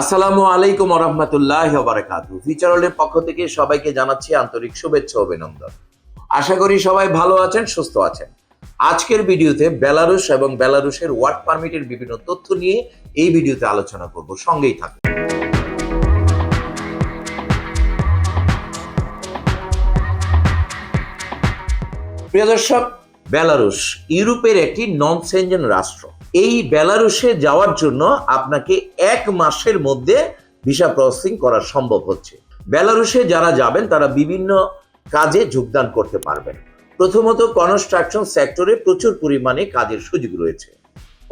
আসসালামু আলাইকুম রহমতুল্লাহ বারাকাতু ফিচারলের পক্ষ থেকে সবাইকে জানাচ্ছি আন্তরিক শুভেচ্ছা অভিনন্দন। আশা করি সবাই ভালো আছেন, সুস্থ আছেন। আজকের ভিডিওতে বেলারুশ এবং বেলারুশের ওয়ার্ক পারমিটের বিভিন্ন তথ্য নিয়ে এই ভিডিওতে আলোচনা করব। সঙ্গেই থাকুন। প্রিয় দর্শক, বেলারুশ ইউরোপের একটি নন সেঞ্জন রাষ্ট্র। এই বেলারুশে যাওয়ার জন্য আপনাকে এক মাসের মধ্যে ভিসা প্রসেসিং করা সম্ভব হচ্ছে। বেলারুশে যারা যাবেন, তারা বিভিন্ন কাজে যোগদান করতে পারবেন। প্রথমত কনস্ট্রাকশন সেক্টরে প্রচুর পরিমাণে কাজের সুযোগ রয়েছে।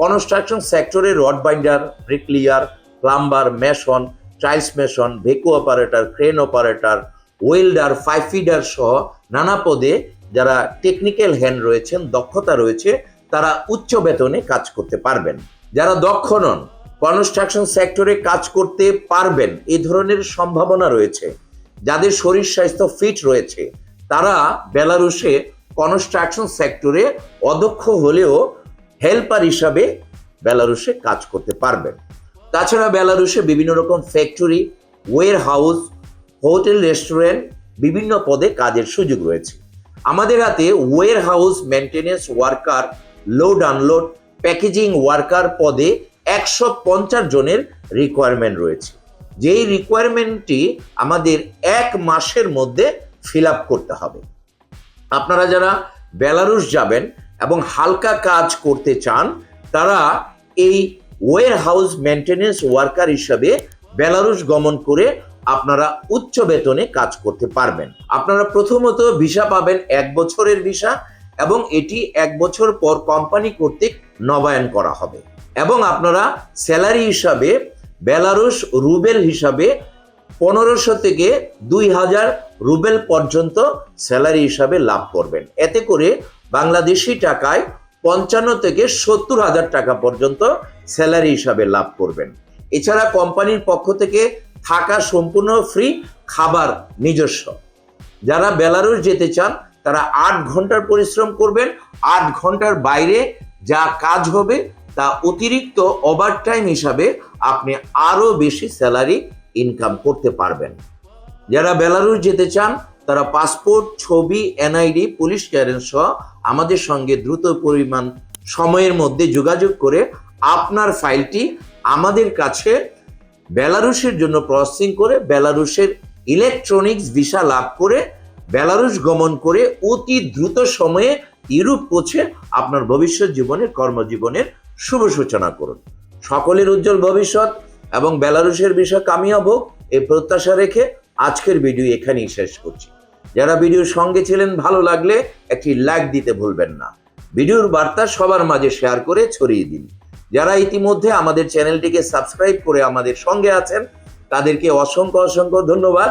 কনস্ট্রাকশন সেক্টরে rod binder bricklayer plumber mason tiles mason ভেকু operator crane operator welder five feeder সহ নানা পদে যারা টেকনিক্যাল হ্যান্ড রয়েছেন, দক্ষতা রয়েছে তারা উচ্চ বেতনে কাজ করতে পারবেন। যারা দক্ষ নন কনস্ট্রাকশন সেক্টরে কাজ করতে পারবেন, এ ধরনের সম্ভাবনা রয়েছে। যাদের শরীর স্বাস্থ্য ফিট রয়েছে, তারা বেলারুশে কনস্ট্রাকশন সেক্টরে অদক্ষ হলেও হেল্পার হিসাবে বেলারুশে কাজ করতে পারবেন। তাছাড়া বেলারুশে বিভিন্ন রকম factory warehouse hotel restaurant বিভিন্ন পদে কাজের সুযোগ রয়েছে। আমাদের হাতে warehouse maintenance worker load unload packaging worker পদে একশো পঞ্চাশ জনের রিকোয়ারমেন্ট রয়েছে। যেই রিকোয়ারমেন্টটি আমাদের এক মাসের মধ্যে ফিল আপ করতে হবে। আপনারা যারা বেলারুশ যাবেন এবং হালকা কাজ করতে চান, তারা এই ওয়ের হাউস মেনটেনেন্স ওয়ার্কার হিসাবে বেলারুশ গমন করে আপনারা উচ্চ বেতনে কাজ করতে পারবেন। আপনারা প্রথমত ভিসা পাবেন এক বছরের ভিসা এবং এটি এক বছর পর কোম্পানি কর্তৃক নবায়ন করা হবে। এবং আপনারা স্যালারি হিসাবে বেলারুশ রুবেল হিসাবে পনেরোশো থেকে দুই হাজার রুবেল পর্যন্ত স্যালারি হিসাবে লাভ করবেন। এতে করে বাংলাদেশি টাকায় পঞ্চান্ন থেকে সত্তর হাজার টাকা পর্যন্ত স্যালারি হিসাবে লাভ করবেন। এছাড়া কোম্পানির পক্ষ থেকে থাকা সম্পূর্ণ ফ্রি খাবার নিজস্ব। যারা বেলারুশ যেতে চান তারা আট ঘণ্টার পরিশ্রম করবেন, আট ঘণ্টার বাইরে যা কাজ হবে তা অতিরিক্ত ওভারটাইম হিসাবে আপনি আরও বেশি স্যালারি ইনকাম করতে পারবেন। যারা বেলারুশ যেতে চান, তারা পাসপোর্ট ছবি এনআইডি পুলিশ ক্লিয়ারেন্স সহ আমাদের সঙ্গে দ্রুত পরিমাণ সময়ের মধ্যে যোগাযোগ করে আপনার ফাইলটি আমাদের কাছে বেলারুশের জন্য প্রসেসিং করে বেলারুশের ইলেকট্রনিক্স ভিসা লাভ করে বেলারুশ গমন করে অতি দ্রুত সময়ে ইউরোপ পৌঁছে আপনার ভবিষ্যৎ জীবনের কর্মজীবনের শুভ সূচনা করুন। সকলের উজ্জ্বল ভবিষ্যৎ এবং বেলারুশের বিষয় কামিয়াব হোক, এই প্রত্যাশা রেখে আজকের ভিডিও এখানেই শেষ করছি। যারা ভিডিওর সঙ্গে ছিলেন, ভালো লাগলে একটি লাইক দিতে ভুলবেন না। ভিডিওর বার্তা সবার মাঝে শেয়ার করে ছড়িয়ে দিন। যারা ইতিমধ্যে আমাদের চ্যানেলটিকে সাবস্ক্রাইব করে আমাদের সঙ্গে আছেন, তাদেরকে অসংখ্য অসংখ্য ধন্যবাদ।